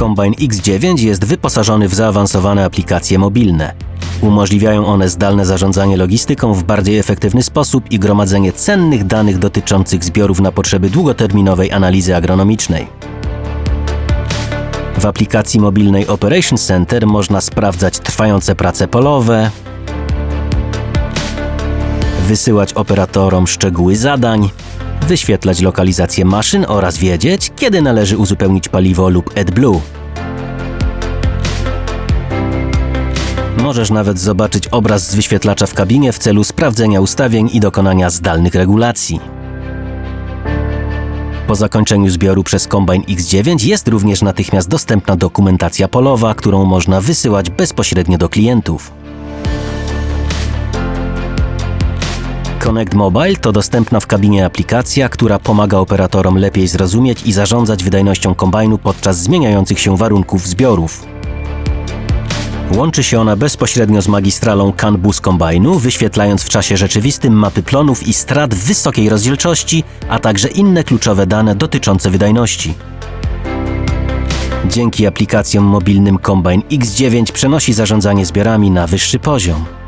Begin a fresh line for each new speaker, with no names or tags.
Combine X9 jest wyposażony w zaawansowane aplikacje mobilne. Umożliwiają one zdalne zarządzanie logistyką w bardziej efektywny sposób i gromadzenie cennych danych dotyczących zbiorów na potrzeby długoterminowej analizy agronomicznej. W aplikacji mobilnej Operation Center można sprawdzać trwające prace polowe, wysyłać operatorom szczegóły zadań, wyświetlać lokalizację maszyn oraz wiedzieć, kiedy należy uzupełnić paliwo lub AdBlue. Możesz nawet zobaczyć obraz z wyświetlacza w kabinie w celu sprawdzenia ustawień i dokonania zdalnych regulacji. Po zakończeniu zbioru przez Combine X9 jest również natychmiast dostępna dokumentacja polowa, którą można wysyłać bezpośrednio do klientów. Connect Mobile to dostępna w kabinie aplikacja, która pomaga operatorom lepiej zrozumieć i zarządzać wydajnością kombajnu podczas zmieniających się warunków zbiorów. Łączy się ona bezpośrednio z magistralą CAN Bus kombajnu, wyświetlając w czasie rzeczywistym mapy plonów i strat wysokiej rozdzielczości, a także inne kluczowe dane dotyczące wydajności. Dzięki aplikacjom mobilnym Combine X9 przenosi zarządzanie zbiorami na wyższy poziom.